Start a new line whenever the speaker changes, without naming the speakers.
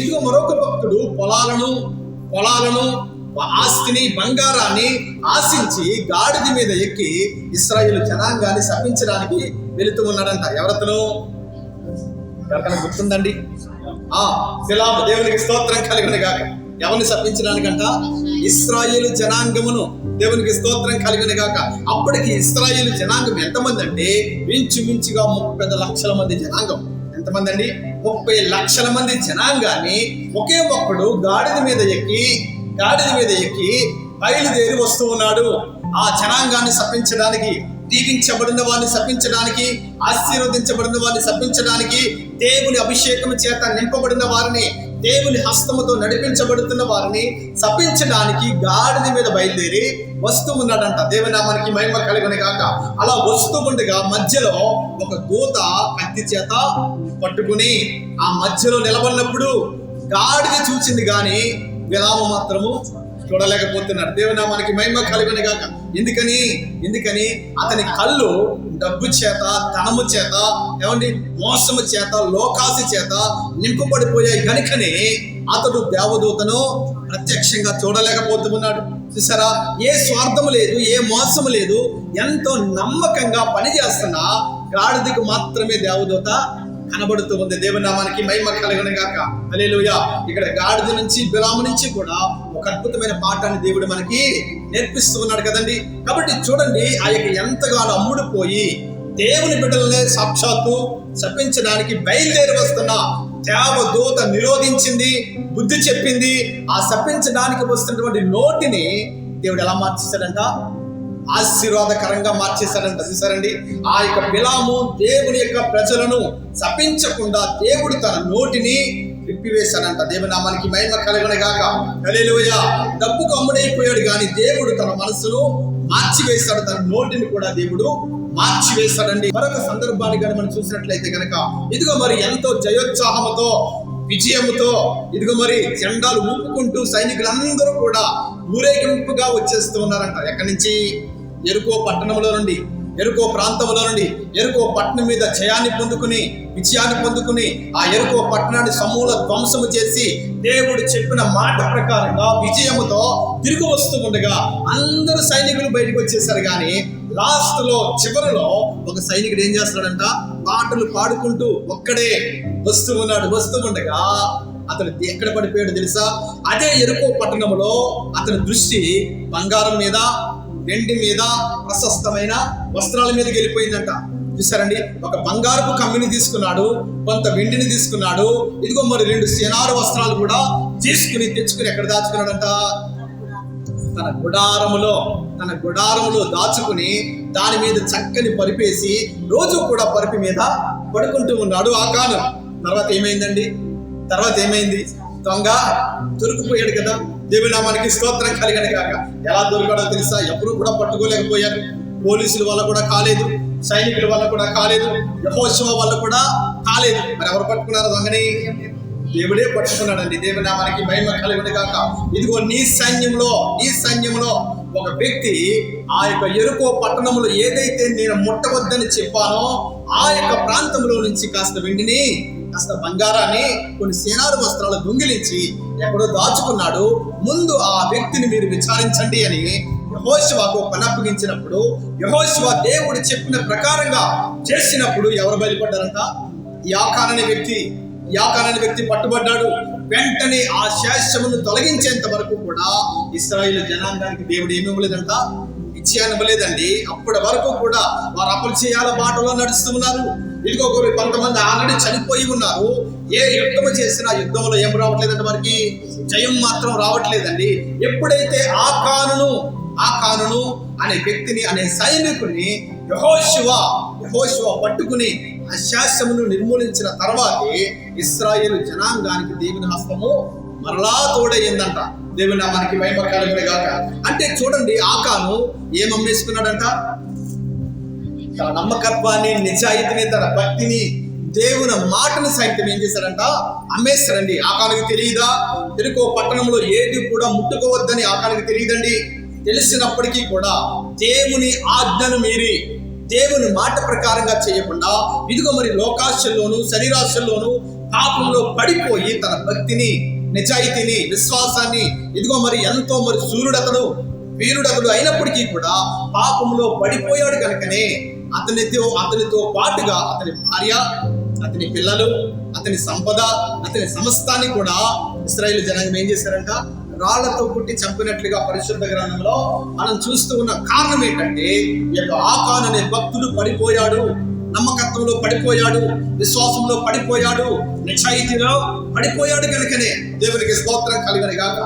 ఇదిగో మరొక భక్తుడు పొలాలను పొలాలను ఆస్తిని బంగారాన్ని ఆశించి గాడిద మీద ఎక్కి ఇస్రాయిల్ జనాంగాన్ని శపించడానికి వెళుతూ ఉన్నాడంట. ఎవరతను? ఎవరికైనా గుర్తుందండి? ఆ శిలా దేవునికి స్తోత్రం కలిగిన గాక ఎవరిని శపించడానికంట? ఇస్రాయేలు జనాంగమును దేవునికి స్తోత్రం కలిగిన గాక అప్పటికి ఇస్రాయేలు జనాంగం ఎంతమంది అంటే ఇంచుమించుగా ముప్పై లక్షల మంది జనాంగం. ఎంతమంది అండి ముప్పై లక్షల మంది జనాంగాన్ని ఒకే ఒక్కడు గాడిద మీద ఎక్కి గాడిద మీద ఎక్కి బయలుదేరి వస్తూ ఉన్నాడు. ఆ జనాంగాన్ని శపించడానికి దీవించబడిన వారిని శపించడానికి ఆశీర్వదించబడిన వారిని శపించడానికి దేవుని అభిషేకం చేత నింపబడిన వారిని దేవుని హస్తముతో నడిపించబడుతున్న వారిని శపించడానికి గాడిద మీద బయలుదేరి వస్తూ ఉన్నాడంట. దేవనామానికి మహిమ కలిగిన కాక అలా వస్తూ ఉండగా మధ్యలో ఒక దూత కత్తి చేత పట్టుకుని ఆ మధ్యలో నిలబడినప్పుడు గాడిద చూచింది కానీ విరామ మాత్రము చూడలేకపోతున్నాడు దేవునామానికి మహిమ కలిగిన గాక. ఎందుకని? ఎందుకని? అతని కళ్ళు డబ్బు చేత ధనము చేత ఏమండి? మోసము చేత లోకాసి చేత నింపబడిపోయాయి. కనుకనే అతడు దేవదూతను ప్రత్యక్షంగా చూడలేకపోతున్నాడు. చూసారా? ఏ స్వార్థము లేదు ఏ మోసము లేదు. ఎంతో నమ్మకంగా పనిచేస్తున్న గాడిదకు మాత్రమే దేవదూత కనబడుతూ ఉంది. దేవునామానికి మహిమ కలగను గాక. హల్లెలూయా. ఇక్కడ గాడిద నుంచి బిలాము నుంచి కూడా ఒక అద్భుతమైన పాఠాన్ని దేవుడు మనకి నేర్పిస్తూ ఉన్నాడు కదండి. కాబట్టి చూడండి ఆ యొక్క ఎంతగానో అమ్ముడుపోయి దేవుని బిడ్డలనే సాక్షాత్తు శపించడానికి బయలుదేరి వస్తున్న దేవదూత నిరోధించింది బుద్ధి చెప్పింది. ఆ శపించడానికి వస్తున్నటువంటి నోటిని దేవుడు ఎలా మార్చిస్తాడంట ఆశీర్వాదకరంగా మార్చేశాడంట. చూసారండి ఆ యొక్క బిలాము దేవుని యొక్క ప్రజలను శపించకుండా దేవుడు తన నోటిని విప్పివేశాడంట దేవునామానికి మహిమ కలగనగాక హల్లెలూయ. డబ్బుకు అమ్ముడైపోయాడు కానీ దేవుడు తన మనసును మార్చివేశాడు. తన నోటిని కూడా దేవుడు మార్చివేశాడండి. మరొక సందర్భాన్ని కానీ మనం చూసినట్లయితే కనుక ఇదిగో మరి ఎంతో జయోత్సాహముతో విజయముతో ఇదిగో మరి జెండాలు ఊపుకుంటూ సైనికులందరూ కూడా ఊరేగింపుగా వచ్చేస్తూ ఉన్నారంట. ఎక్కడి నుంచి? ఎరుకో పట్టణంలో నుండి ఎరుకో ప్రాంతంలో నుండి ఎరుకో పట్టణం మీద జయాన్ని పొందుకుని విజయాన్ని పొందుకుని ఆ ఎరుకో పట్టణాన్ని సమూల ధ్వంసము చేసి దేవుడు చెప్పిన మాట ప్రకారంగా విజయముతో తిరిగి వస్తూ ఉండగా అందరు సైనికులు బయటకు వచ్చేసారు కానీ లాస్ట్లో చివరిలో ఒక సైనికుడు ఏం చేస్తాడంట పాటలు పాడుకుంటూ ఒక్కడే వస్తూ ఉన్నాడు వస్తూ ఉండగా అతను ఎక్కడ పడిపోయాడు తెలుసా? అదే ఎరుకో పట్టణంలో అతని దృష్టి బంగారం మీద వెండి మీద ప్రశస్తమైన వస్త్రాల మీదకి వెళ్ళిపోయిందంట. చూసారండి ఒక బంగారపు కమ్మిని తీసుకున్నాడు కొంత వెండిని తీసుకున్నాడు. ఇదిగో మరి రెండు సేనారు వస్త్రాలు కూడా తీసుకుని తెచ్చుకుని ఎక్కడ దాచుకున్నాడంట? తన గుడారములో తన గుడారములో దాచుకుని దాని మీద చక్కని పరిపేసి రోజు కూడా పరిపి మీద పడుకుంటూ ఉన్నాడు ఆ కాలం. తర్వాత ఏమైందండి? తర్వాత ఏమైంది? దొంగ దొరికిపోయాడు కదా. దేవునామానికి స్తోత్రం కలిగిన కాక. ఎలా దొరికాడో తెలుసా? ఎవరు కూడా పట్టుకోలేకపోయారు. పోలీసుల వల్ల కూడా కాలేదు. సైనికుల వల్ల కూడా కాలేదు. యహోత్సవ వల్ల కూడా కాలేదు. మరి ఎవరు పట్టుకున్నారు దొంగని దేవుడే పట్టుకున్నాడండి. దేవుని నామానికి మహిమ కలిగిన కాక. ఇదిగో నీ సైన్యంలో నీ సైన్యంలో ఒక వ్యక్తి ఆ యొక్క ఎరుకో పట్టణంలో ఏదైతే నేను ముట్టవద్దని చెప్పానో ఆ యొక్క ప్రాంతంలో నుంచి కాస్త వెండిని కాస్త బంగారాన్ని కొన్ని సేనారు వస్త్రాలు దొంగిలించి ఎక్కడో దాచుకున్నాడు. ముందు ఆ వ్యక్తిని మీరు విచారించండి అని యహోశివాకు పనప్పగించినప్పుడు యహోశివా దేవుడు చెప్పిన ప్రకారంగా చేసినప్పుడు ఎవరు బయలుపడ్డారంట? యాకాన్ వ్యక్తి యాకాన్ వ్యక్తి పట్టుబడ్డాడు. వెంటనే ఆ శాస్త్రమును తొలగించేంత వరకు కూడా ఇస్రాయిల్ జనాంగానికి దేవుడు ఏమి ఇవ్వలేదంట? ఇచ్చాను ఇవ్వలేదండి అప్పటి వరకు కూడా వారు అపరిచయాల బాటలో నడుస్తున్నారు ఉన్నారు. కొంతమంది ఆల్రెడీ చనిపోయి ఉన్నారు. ఏ యుద్ధం చేసినా యుద్ధంలో ఏం రావట్లేదంటే వారికి? జయం మాత్రం రావట్లేదండి. ఎప్పుడైతే ఆ కానును ఆ కానును అనే వ్యక్తిని అనే సైనికుని యహోశివ యహోశివ పట్టుకుని అశాస్యమును నిర్మూలించిన తర్వాతే ఇస్రాయేల్ జనాంగానికి దేవుని హస్తము మరలా తోడయ్యిందంట దేవుని మనకి మహిమ కలుగును గాక. అంటే చూడండి ఆకాను ఏం అమ్మేసుకున్నాడంట? తన నమ్మకత్వాన్ని నిజాయితీని తన భక్తిని దేవుని మాటను సైతం ఏం చేశాడంట? అమ్మేస్తాడండి. ఆకానికి తెలియదా? తెలుకో పట్టణంలో ఏది కూడా ముట్టుకోవద్దని ఆకానికి తెలియదండి. తెలిసినప్పటికీ కూడా దేవుని ఆజ్ఞను మీరి దేవుని మాట ప్రకారంగా చేయకుండా ఇదిగో మరి లోకాశల్లోను శరీరాశల్లోను పాపంలో పడిపోయి తన భక్తిని నిజాయితీని విశ్వాసాన్ని ఇదిగో మరి ఎంతో మరి సూర్యుడతడు వీరుడతడు అయినప్పటికీ కూడా పాపంలో పడిపోయాడు కనుకనే అతనితో అతనితో పాటుగా అతని భార్య అతని పిల్లలు అతని సంపద అతని సమస్తాన్ని కూడా ఇస్రాయేల్ జనాంగం ఏం చేశారంట? రాళ్ళతో పుట్టి చంపినట్లుగా పరిశుద్ధ గ్రంథంలో మనం చూస్తూ ఉన్న కారణం ఏంటంటే ఈ యొక్క ఆకాన్ అనే భక్తుడు పడిపోయాడు నమ్మకత్వంలో పడిపోయాడు విశ్వాసంలో పడిపోయాడు నిజాయితీలో పడిపోయాడు కనుకనే దేవునికి స్తోత్రం కలిగిన గాక